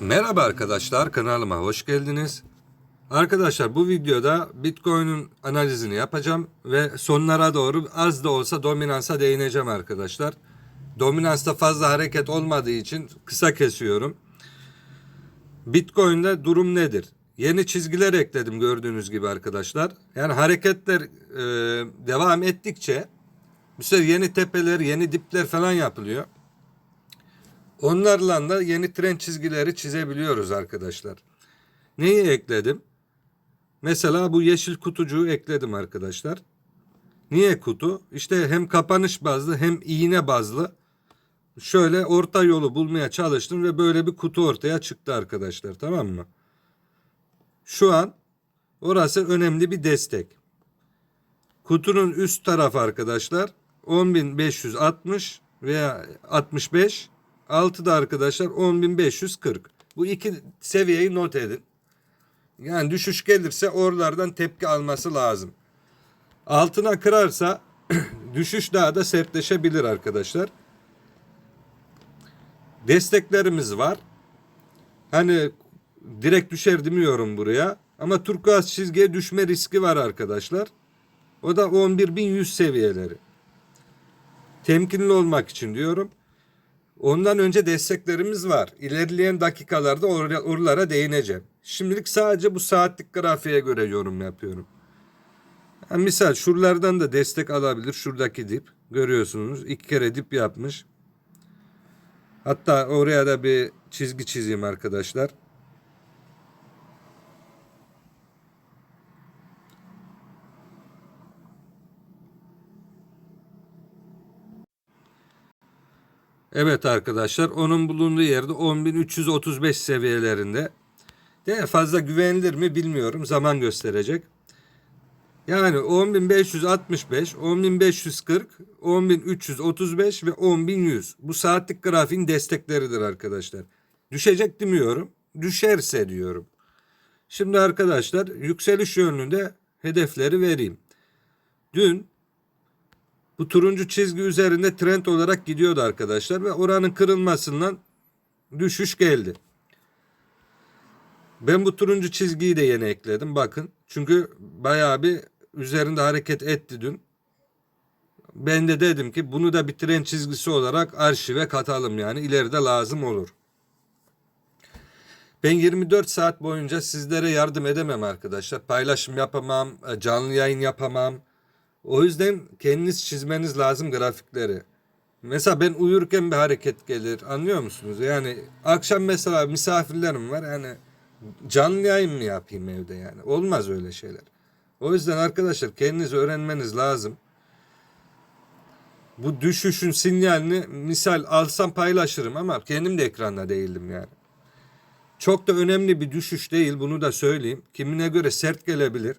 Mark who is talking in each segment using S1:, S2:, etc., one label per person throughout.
S1: Merhaba arkadaşlar kanalıma hoş geldiniz. Arkadaşlar bu videoda Bitcoin'in analizini yapacağım ve sonlara doğru az da olsa dominansa değineceğim arkadaşlar. Dominansta fazla hareket olmadığı için kısa kesiyorum. Bitcoin'de durum nedir? Yeni çizgiler ekledim gördüğünüz gibi arkadaşlar. Yani hareketler e, devam ettikçe bu sefer yeni tepeler, yeni dipler falan yapılıyor. Onlarla da yeni trend çizgileri çizebiliyoruz arkadaşlar. Neyi ekledim? Mesela bu yeşil kutucuğu ekledim arkadaşlar. Niye kutu? İşte hem kapanış bazlı hem iğne bazlı. Şöyle orta yolu bulmaya çalıştım ve böyle bir kutu ortaya çıktı arkadaşlar tamam mı? Şu an orası önemli bir destek. Kutunun üst tarafı arkadaşlar 10.560 veya 65 Altı da arkadaşlar 10.540. Bu iki seviyeyi not edin. Yani düşüş gelirse oralardan tepki alması lazım. Altına kırarsa düşüş daha da sertleşebilir arkadaşlar. Desteklerimiz var. Hani direkt düşer demiyorum buraya. Ama turkuaz çizgiye düşme riski var arkadaşlar. O da 11.100 seviyeleri. Temkinli olmak için diyorum. Ondan önce desteklerimiz var. İlerleyen dakikalarda or- oralara değineceğim. Şimdilik sadece bu saatlik grafiğe göre yorum yapıyorum. Yani misal şuralardan da destek alabilir. Şuradaki dip görüyorsunuz. iki kere dip yapmış. Hatta oraya da bir çizgi çizeyim arkadaşlar. Evet arkadaşlar onun bulunduğu yerde 10.335 seviyelerinde. De fazla güvenilir mi bilmiyorum. Zaman gösterecek. Yani 10.565, 10.540, 10.335 ve 10.100. Bu saatlik grafiğin destekleridir arkadaşlar. Düşecek demiyorum. Düşerse diyorum. Şimdi arkadaşlar yükseliş yönünde hedefleri vereyim. Dün bu turuncu çizgi üzerinde trend olarak gidiyordu arkadaşlar ve oranın kırılmasından düşüş geldi. Ben bu turuncu çizgiyi de yeni ekledim bakın. Çünkü bayağı bir üzerinde hareket etti dün. Ben de dedim ki bunu da bir trend çizgisi olarak arşive katalım yani ileride lazım olur. Ben 24 saat boyunca sizlere yardım edemem arkadaşlar. Paylaşım yapamam, canlı yayın yapamam. O yüzden kendiniz çizmeniz lazım grafikleri. Mesela ben uyurken bir hareket gelir anlıyor musunuz? Yani akşam mesela misafirlerim var yani canlı yayın mı yapayım evde yani? Olmaz öyle şeyler. O yüzden arkadaşlar kendiniz öğrenmeniz lazım. Bu düşüşün sinyalini misal alsam paylaşırım ama kendim de ekranda değildim yani. Çok da önemli bir düşüş değil bunu da söyleyeyim. Kimine göre sert gelebilir.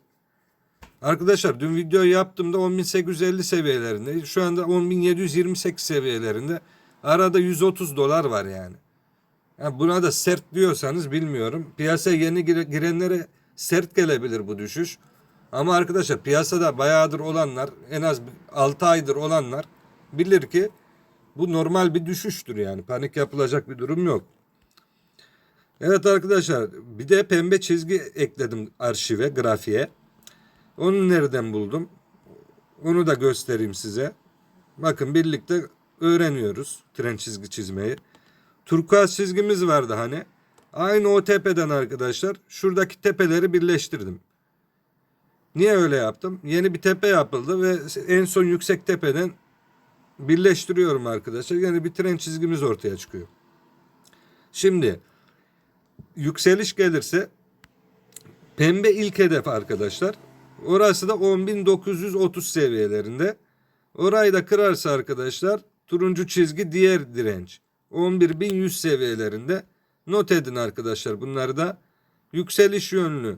S1: Arkadaşlar dün video yaptığımda 10.850 seviyelerinde. Şu anda 10.728 seviyelerinde. Arada 130 dolar var yani. yani. Buna da sert diyorsanız bilmiyorum. Piyasaya yeni gire- girenlere sert gelebilir bu düşüş. Ama arkadaşlar piyasada bayağıdır olanlar en az 6 aydır olanlar bilir ki bu normal bir düşüştür yani. Panik yapılacak bir durum yok. Evet arkadaşlar bir de pembe çizgi ekledim arşive grafiğe. Onu nereden buldum? Onu da göstereyim size. Bakın birlikte öğreniyoruz tren çizgi çizmeyi. Turkuaz çizgimiz vardı hani. Aynı o tepeden arkadaşlar şuradaki tepeleri birleştirdim. Niye öyle yaptım? Yeni bir tepe yapıldı ve en son yüksek tepeden birleştiriyorum arkadaşlar. Yani bir tren çizgimiz ortaya çıkıyor. Şimdi yükseliş gelirse pembe ilk hedef arkadaşlar. Orası da 10.930 seviyelerinde. Orayı da kırarsa arkadaşlar turuncu çizgi diğer direnç. 11.100 seviyelerinde. Not edin arkadaşlar bunları da. Yükseliş yönlü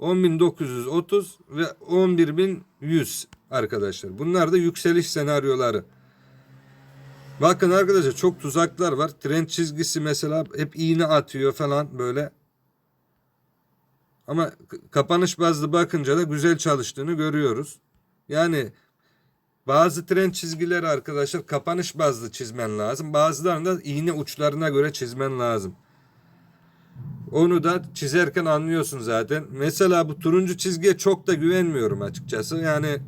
S1: 10.930 ve 11.100 arkadaşlar. Bunlar da yükseliş senaryoları. Bakın arkadaşlar çok tuzaklar var. Trend çizgisi mesela hep iğne atıyor falan böyle. Ama kapanış bazlı bakınca da güzel çalıştığını görüyoruz. Yani bazı trend çizgileri arkadaşlar kapanış bazlı çizmen lazım. Bazılarını da iğne uçlarına göre çizmen lazım. Onu da çizerken anlıyorsun zaten. Mesela bu turuncu çizgiye çok da güvenmiyorum açıkçası. Yani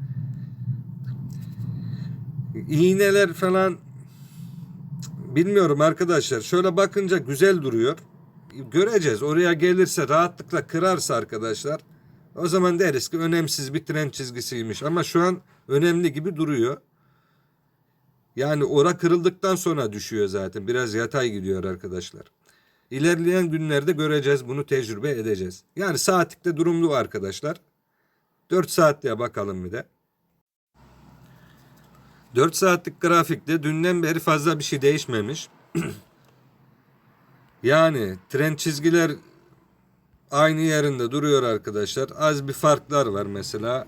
S1: iğneler falan bilmiyorum arkadaşlar. Şöyle bakınca güzel duruyor. Göreceğiz. Oraya gelirse rahatlıkla kırarsa arkadaşlar o zaman deriz ki önemsiz bir tren çizgisiymiş. Ama şu an önemli gibi duruyor. Yani ora kırıldıktan sonra düşüyor zaten. Biraz yatay gidiyor arkadaşlar. İlerleyen günlerde göreceğiz bunu tecrübe edeceğiz. Yani saatlikte durumlu arkadaşlar. 4 saatliğe bakalım bir de. 4 saatlik grafikte dünden beri fazla bir şey değişmemiş. yani tren çizgiler aynı yerinde duruyor arkadaşlar. Az bir farklar var mesela.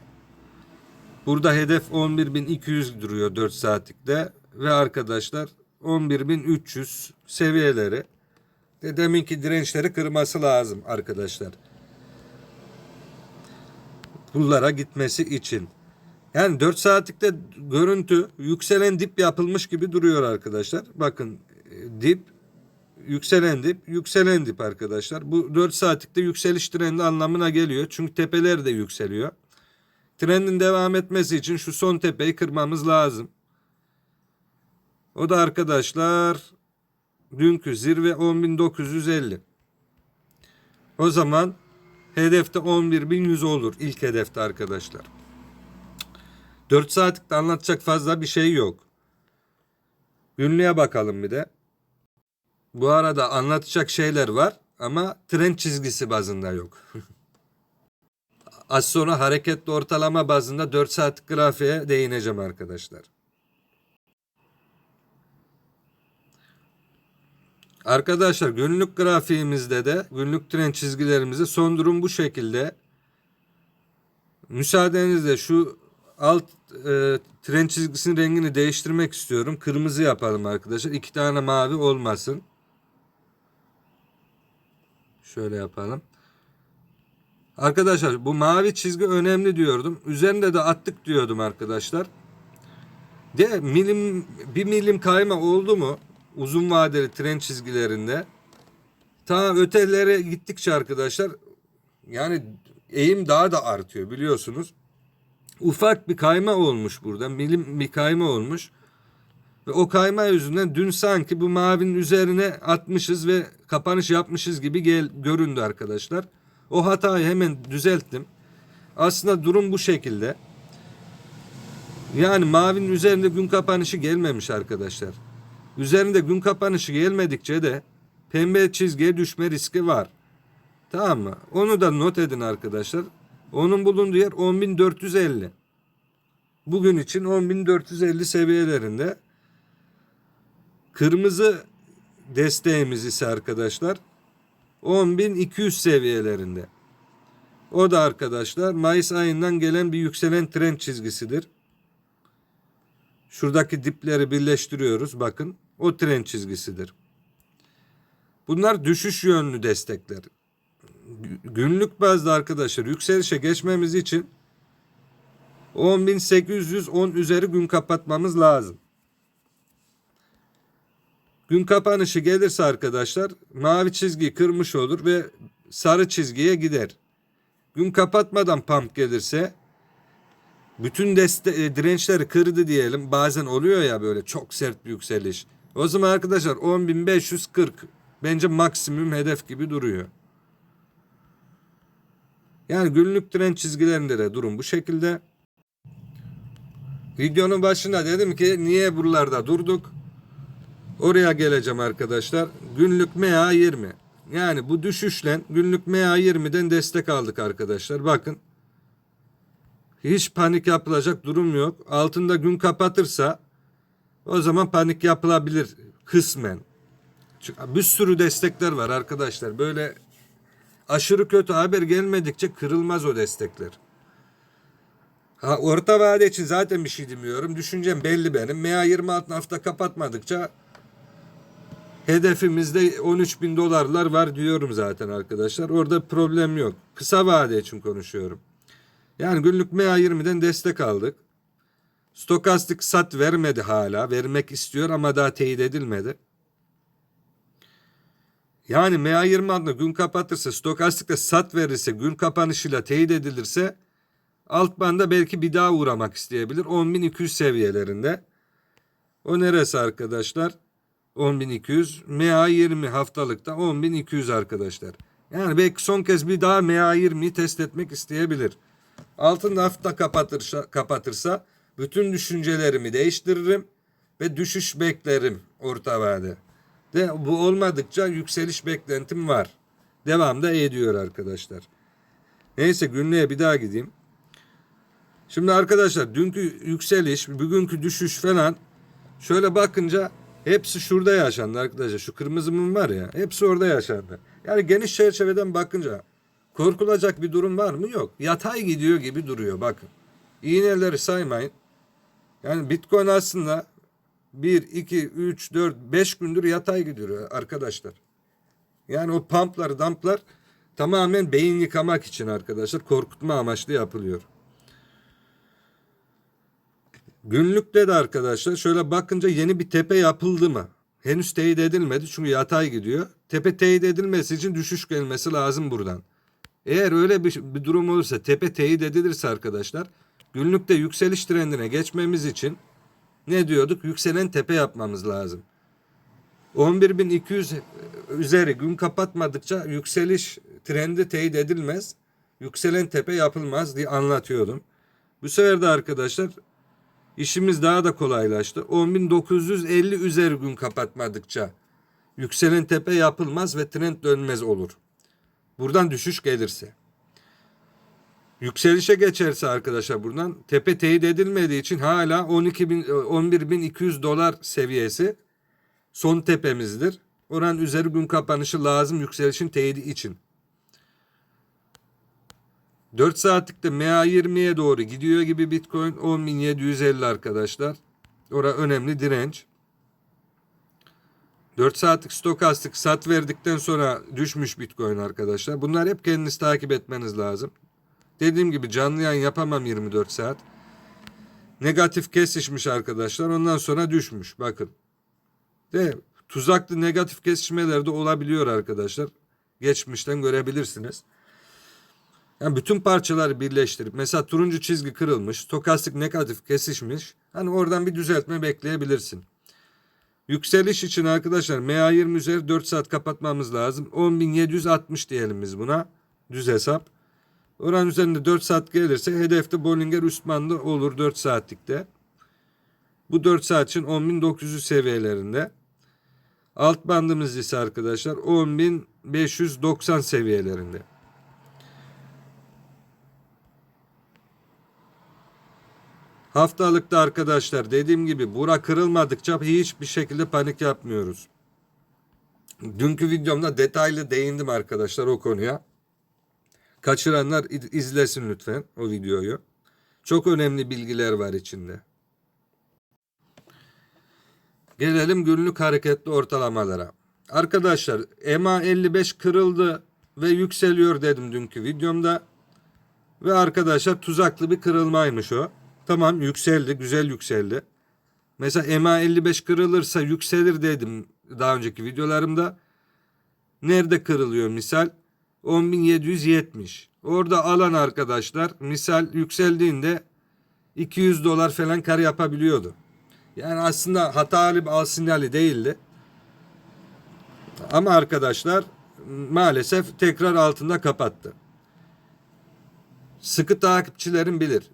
S1: Burada hedef 11.200 duruyor 4 saatlikte ve arkadaşlar 11.300 seviyeleri de deminki dirençleri kırması lazım arkadaşlar. Bunlara gitmesi için. Yani 4 saatlikte görüntü yükselen dip yapılmış gibi duruyor arkadaşlar. Bakın e, dip yükselen dip yükselen dip arkadaşlar. Bu 4 saatlikte yükseliş trendi anlamına geliyor. Çünkü tepeler de yükseliyor. Trendin devam etmesi için şu son tepeyi kırmamız lazım. O da arkadaşlar dünkü zirve 10.950. O zaman hedefte 11.100 olur ilk hedefte arkadaşlar. 4 saatlikte anlatacak fazla bir şey yok. Günlüğe bakalım bir de. Bu arada anlatacak şeyler var ama trend çizgisi bazında yok. Az sonra hareketli ortalama bazında 4 saatlik grafiğe değineceğim arkadaşlar. Arkadaşlar günlük grafiğimizde de günlük trend çizgilerimizde son durum bu şekilde. Müsaadenizle şu alt e, tren çizgisinin rengini değiştirmek istiyorum. Kırmızı yapalım arkadaşlar. İki tane mavi olmasın. Şöyle yapalım. Arkadaşlar bu mavi çizgi önemli diyordum. Üzerinde de attık diyordum arkadaşlar. De milim bir milim kayma oldu mu uzun vadeli tren çizgilerinde ta ötelere gittikçe arkadaşlar yani eğim daha da artıyor biliyorsunuz. Ufak bir kayma olmuş burada. Milim bir kayma olmuş. Ve o kayma yüzünden dün sanki bu mavinin üzerine atmışız ve kapanış yapmışız gibi gel, göründü arkadaşlar. O hatayı hemen düzelttim. Aslında durum bu şekilde. Yani mavinin üzerinde gün kapanışı gelmemiş arkadaşlar. Üzerinde gün kapanışı gelmedikçe de pembe çizgiye düşme riski var. Tamam mı? Onu da not edin arkadaşlar. Onun bulunduğu yer 10.450. Bugün için 10.450 seviyelerinde. Kırmızı desteğimiz ise arkadaşlar 10.200 seviyelerinde. O da arkadaşlar Mayıs ayından gelen bir yükselen trend çizgisidir. Şuradaki dipleri birleştiriyoruz. Bakın o trend çizgisidir. Bunlar düşüş yönlü destekler. Günlük bazda arkadaşlar yükselişe geçmemiz için 10.810 üzeri gün kapatmamız lazım. Gün kapanışı gelirse arkadaşlar mavi çizgiyi kırmış olur ve sarı çizgiye gider. Gün kapatmadan pump gelirse bütün deste e, dirençleri kırdı diyelim. Bazen oluyor ya böyle çok sert bir yükseliş. O zaman arkadaşlar 10.540 bence maksimum hedef gibi duruyor. Yani günlük trend çizgilerinde de durum bu şekilde. Videonun başında dedim ki niye buralarda durduk? Oraya geleceğim arkadaşlar. Günlük MA 20. Yani bu düşüşle günlük MA 20'den destek aldık arkadaşlar. Bakın. Hiç panik yapılacak durum yok. Altında gün kapatırsa o zaman panik yapılabilir kısmen. Çünkü bir sürü destekler var arkadaşlar. Böyle aşırı kötü haber gelmedikçe kırılmaz o destekler. Ha, orta vade için zaten bir şey demiyorum. Düşüncem belli benim. MA 26 hafta kapatmadıkça hedefimizde 13 bin dolarlar var diyorum zaten arkadaşlar. Orada problem yok. Kısa vade için konuşuyorum. Yani günlük MA 20'den destek aldık. Stokastik sat vermedi hala. Vermek istiyor ama daha teyit edilmedi. Yani MA20 adına gün kapatırsa stokastikte sat verirse gün kapanışıyla teyit edilirse alt banda belki bir daha uğramak isteyebilir. 10.200 seviyelerinde. O neresi arkadaşlar? 10.200. MA20 haftalıkta 10.200 arkadaşlar. Yani belki son kez bir daha MA20'yi test etmek isteyebilir. Altında hafta kapatırsa, kapatırsa bütün düşüncelerimi değiştiririm ve düşüş beklerim orta vade. De bu olmadıkça yükseliş beklentim var. Devam da ediyor arkadaşlar. Neyse günlüğe bir daha gideyim. Şimdi arkadaşlar dünkü yükseliş, bugünkü düşüş falan şöyle bakınca hepsi şurada yaşandı arkadaşlar. Şu kırmızı mum var ya hepsi orada yaşandı. Yani geniş çerçeveden bakınca korkulacak bir durum var mı? Yok. Yatay gidiyor gibi duruyor bakın. İğneleri saymayın. Yani Bitcoin aslında 1, 2, 3, 4, 5 gündür yatay gidiyor arkadaşlar. Yani o pumplar, dumplar tamamen beyin yıkamak için arkadaşlar korkutma amaçlı yapılıyor. Günlükte de arkadaşlar şöyle bakınca yeni bir tepe yapıldı mı? Henüz teyit edilmedi çünkü yatay gidiyor. Tepe teyit edilmesi için düşüş gelmesi lazım buradan. Eğer öyle bir, bir durum olursa tepe teyit edilirse arkadaşlar günlükte yükseliş trendine geçmemiz için ne diyorduk? Yükselen tepe yapmamız lazım. 11.200 üzeri gün kapatmadıkça yükseliş trendi teyit edilmez. Yükselen tepe yapılmaz diye anlatıyordum. Bu sefer de arkadaşlar işimiz daha da kolaylaştı. 10.950 üzeri gün kapatmadıkça yükselen tepe yapılmaz ve trend dönmez olur. Buradan düşüş gelirse. Yükselişe geçerse arkadaşlar buradan tepe teyit edilmediği için hala 12 bin, 11.200 dolar seviyesi son tepemizdir. Oran üzeri gün kapanışı lazım yükselişin teyidi için. 4 saatlikte MA20'ye doğru gidiyor gibi Bitcoin 10.750 arkadaşlar. Ora önemli direnç. 4 saatlik stokastik sat verdikten sonra düşmüş Bitcoin arkadaşlar. Bunlar hep kendiniz takip etmeniz lazım. Dediğim gibi canlı yayın yapamam 24 saat. Negatif kesişmiş arkadaşlar. Ondan sonra düşmüş. Bakın. De tuzaklı negatif kesişmeler de olabiliyor arkadaşlar. Geçmişten görebilirsiniz. Yani bütün parçaları birleştirip mesela turuncu çizgi kırılmış, stokastik negatif kesişmiş. Hani oradan bir düzeltme bekleyebilirsin. Yükseliş için arkadaşlar MA20 üzeri 4 saat kapatmamız lazım. 10.760 diyelim biz buna. Düz hesap. Oran üzerinde 4 saat gelirse hedefte Bollinger üst bandı olur 4 saatlikte. Bu 4 saat için 10.900 seviyelerinde. Alt bandımız ise arkadaşlar 10.590 seviyelerinde. Haftalıkta arkadaşlar dediğim gibi bura kırılmadıkça hiçbir şekilde panik yapmıyoruz. Dünkü videomda detaylı değindim arkadaşlar o konuya. Kaçıranlar izlesin lütfen o videoyu. Çok önemli bilgiler var içinde. Gelelim günlük hareketli ortalamalara. Arkadaşlar EMA 55 kırıldı ve yükseliyor dedim dünkü videomda. Ve arkadaşlar tuzaklı bir kırılmaymış o. Tamam yükseldi, güzel yükseldi. Mesela EMA 55 kırılırsa yükselir dedim daha önceki videolarımda. Nerede kırılıyor misal? 10.770. Orada alan arkadaşlar misal yükseldiğinde 200 dolar falan kar yapabiliyordu. Yani aslında hatalı bir al sinyali değildi. Ama arkadaşlar maalesef tekrar altında kapattı. Sıkı takipçilerin bilir.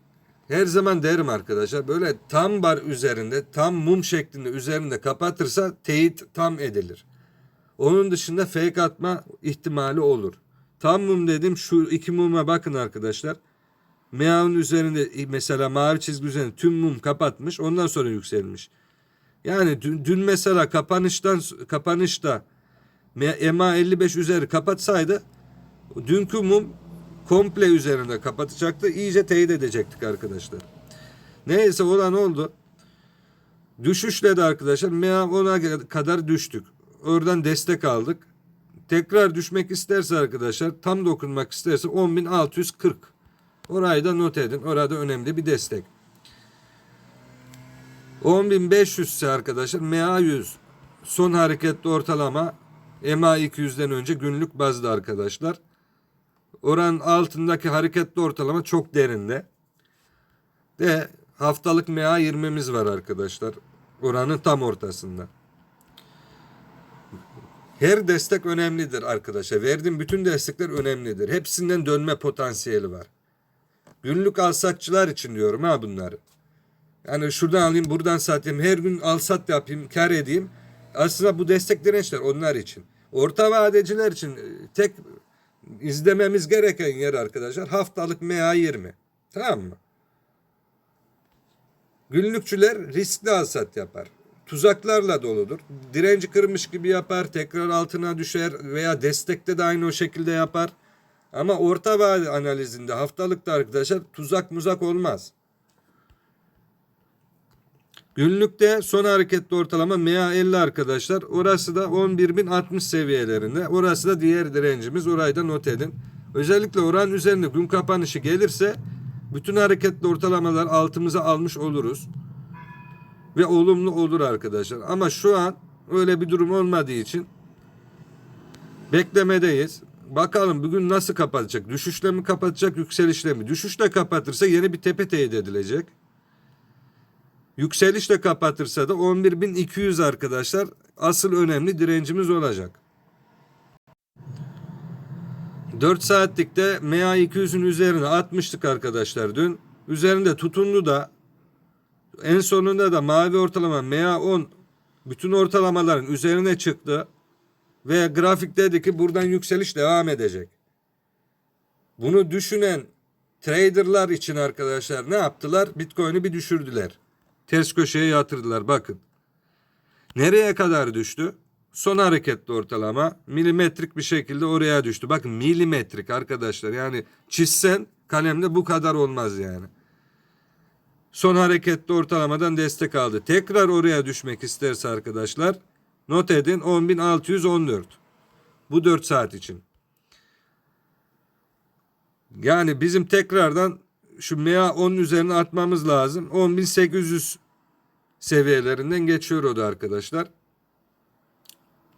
S1: Her zaman derim arkadaşlar böyle tam bar üzerinde tam mum şeklinde üzerinde kapatırsa teyit tam edilir. Onun dışında fake atma ihtimali olur. Tam mum dedim şu iki muma bakın arkadaşlar. Mea'nın üzerinde mesela mavi çizgi üzerinde tüm mum kapatmış ondan sonra yükselmiş. Yani dün, dün mesela kapanıştan kapanışta EMA 55 üzeri kapatsaydı dünkü mum komple üzerinde kapatacaktı. İyice teyit edecektik arkadaşlar. Neyse olan oldu. Düşüşle de arkadaşlar MEA 10'a kadar düştük. Oradan destek aldık. Tekrar düşmek isterse arkadaşlar tam dokunmak isterse 10.640. Orayı da not edin. Orada önemli bir destek. 10.500 ise arkadaşlar MA 100 son hareketli ortalama EMA 200'den önce günlük bazda arkadaşlar. Oranın altındaki hareketli ortalama çok derinde. De haftalık MA 20'miz var arkadaşlar. Oranın tam ortasında. Her destek önemlidir arkadaşlar. Verdiğim bütün destekler önemlidir. Hepsinden dönme potansiyeli var. Günlük alsatçılar için diyorum ha bunları. Yani şuradan alayım buradan satayım. Her gün alsat yapayım kar edeyim. Aslında bu destek dirençler onlar için. Orta vadeciler için e, tek izlememiz gereken yer arkadaşlar haftalık MA 20. Tamam mı? Günlükçüler riskli alsat yapar. Tuzaklarla doludur. Direnci kırmış gibi yapar, tekrar altına düşer veya destekte de aynı o şekilde yapar. Ama orta vade analizinde haftalıkta arkadaşlar tuzak muzak olmaz. Günlükte son hareketli ortalama MA 50 arkadaşlar. Orası da 11.060 seviyelerinde. Orası da diğer direncimiz. Orayı da not edin. Özellikle oranın üzerinde gün kapanışı gelirse bütün hareketli ortalamalar altımıza almış oluruz. Ve olumlu olur arkadaşlar. Ama şu an öyle bir durum olmadığı için beklemedeyiz. Bakalım bugün nasıl kapatacak? Düşüşle mi kapatacak, yükselişle mi? Düşüşle kapatırsa yeni bir tepe teyit edilecek. Yükselişle kapatırsa da 11.200 arkadaşlar asıl önemli direncimiz olacak. 4 saatlikte MA 200'ün üzerine atmıştık arkadaşlar dün. Üzerinde tutundu da en sonunda da mavi ortalama MA 10 bütün ortalamaların üzerine çıktı. Ve grafik dedi ki buradan yükseliş devam edecek. Bunu düşünen traderlar için arkadaşlar ne yaptılar? Bitcoin'i bir düşürdüler. Ters köşeye yatırdılar bakın. Nereye kadar düştü? Son hareketli ortalama milimetrik bir şekilde oraya düştü. Bakın milimetrik arkadaşlar yani çizsen kalemde bu kadar olmaz yani. Son hareketli ortalamadan destek aldı. Tekrar oraya düşmek isterse arkadaşlar not edin 10.614. Bu 4 saat için. Yani bizim tekrardan şu MA 10 üzerine atmamız lazım. 10.800 seviyelerinden geçiyor o da arkadaşlar.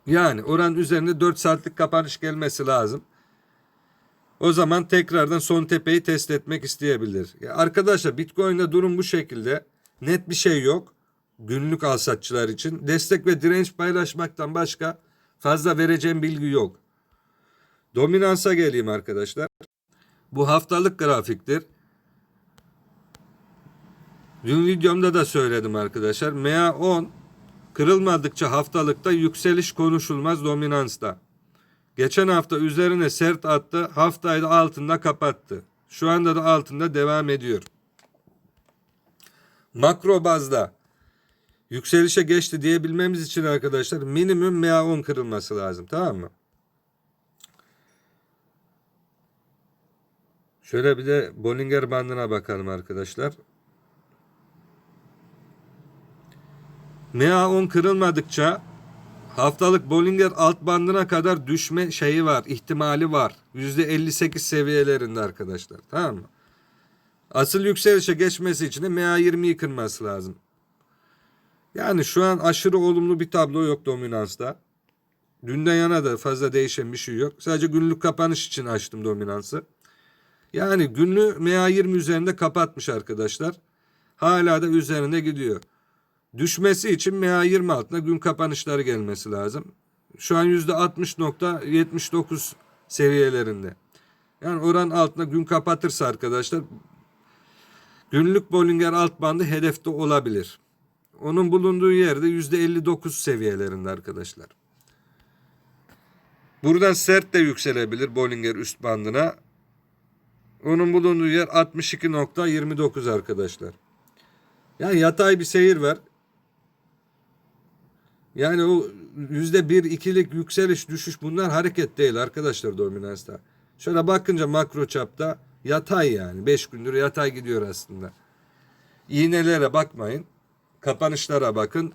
S1: Yani oranın üzerinde 4 saatlik kapanış gelmesi lazım. O zaman tekrardan son tepeyi test etmek isteyebilir. Ya arkadaşlar Bitcoin'de durum bu şekilde. Net bir şey yok. Günlük alsatçılar için. Destek ve direnç paylaşmaktan başka fazla vereceğim bilgi yok. Dominansa geleyim arkadaşlar. Bu haftalık grafiktir. Dün videomda da söyledim arkadaşlar. MA 10 kırılmadıkça haftalıkta yükseliş konuşulmaz dominansta. Geçen hafta üzerine sert attı. Haftayı da altında kapattı. Şu anda da altında devam ediyor. Makro bazda yükselişe geçti diyebilmemiz için arkadaşlar minimum MA 10 kırılması lazım. Tamam mı? Şöyle bir de Bollinger bandına bakalım arkadaşlar. MA 10 kırılmadıkça haftalık Bollinger alt bandına kadar düşme şeyi var, ihtimali var. %58 seviyelerinde arkadaşlar. Tamam mı? Asıl yükselişe geçmesi için de MA 20'yi kırması lazım. Yani şu an aşırı olumlu bir tablo yok dominansta. Dünden yana da fazla değişen bir şey yok. Sadece günlük kapanış için açtım dominansı. Yani günlü MA 20 üzerinde kapatmış arkadaşlar. Hala da üzerinde gidiyor. Düşmesi için MA 20 altına gün kapanışları gelmesi lazım. Şu an %60.79 seviyelerinde. Yani oran altına gün kapatırsa arkadaşlar günlük Bollinger alt bandı hedefte olabilir. Onun bulunduğu yerde %59 seviyelerinde arkadaşlar. Buradan sert de yükselebilir Bollinger üst bandına. Onun bulunduğu yer 62.29 arkadaşlar. Yani yatay bir seyir var. Yani o yüzde bir ikilik yükseliş düşüş bunlar hareket değil arkadaşlar dominansta. Şöyle bakınca makro çapta yatay yani. Beş gündür yatay gidiyor aslında. İğnelere bakmayın. Kapanışlara bakın.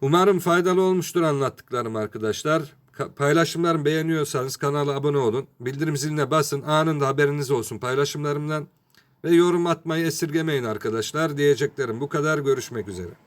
S1: Umarım faydalı olmuştur anlattıklarım arkadaşlar. Ka- Paylaşımlarımı beğeniyorsanız kanala abone olun. Bildirim ziline basın. Anında haberiniz olsun paylaşımlarımdan. Ve yorum atmayı esirgemeyin arkadaşlar. Diyeceklerim bu kadar. Görüşmek üzere.